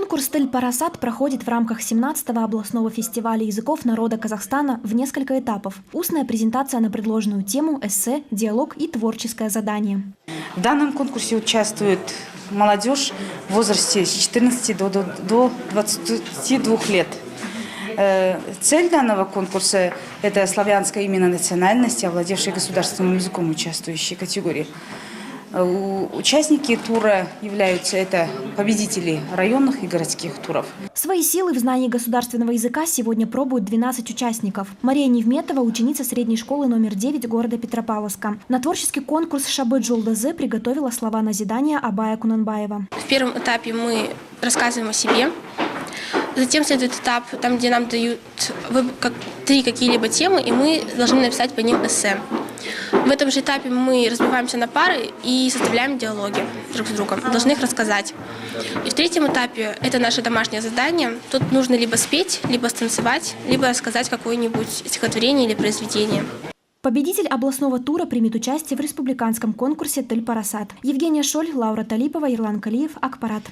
Конкурс «Стыль Парасат» проходит в рамках 17-го областного фестиваля языков народа Казахстана в несколько этапов. Устная презентация на предложенную тему, эссе, диалог и творческое задание. В данном конкурсе участвует молодежь в возрасте с 14 до, до, до 22 лет. Э, Цель данного конкурса – это славянская именно национальности, овладевшие государственным языком участвующие категории. Э, Участники тура являются это победители районных и городских туров. Свои силы в знании государственного языка сегодня пробуют 12 участников. Мария Невметова – ученица средней школы номер 9 города Петропавловска. На творческий конкурс Шабы Джулдазе приготовила слова назидания Абая Кунанбаева. В первом этапе мы рассказываем о себе. Затем следует этап, там, где нам дают три какие-либо темы, и мы должны написать по ним эссе. В этом же этапе мы разбиваемся на пары и составляем диалоги друг с другом. Должны их рассказать. И в третьем этапе это наше домашнее задание. Тут нужно либо спеть, либо станцевать, либо рассказать какое-нибудь стихотворение или произведение. Победитель областного тура примет участие в республиканском конкурсе «Тель Парасат». Евгения Шоль, Лаура Талипова, Ирлан Калиев, Акпарат.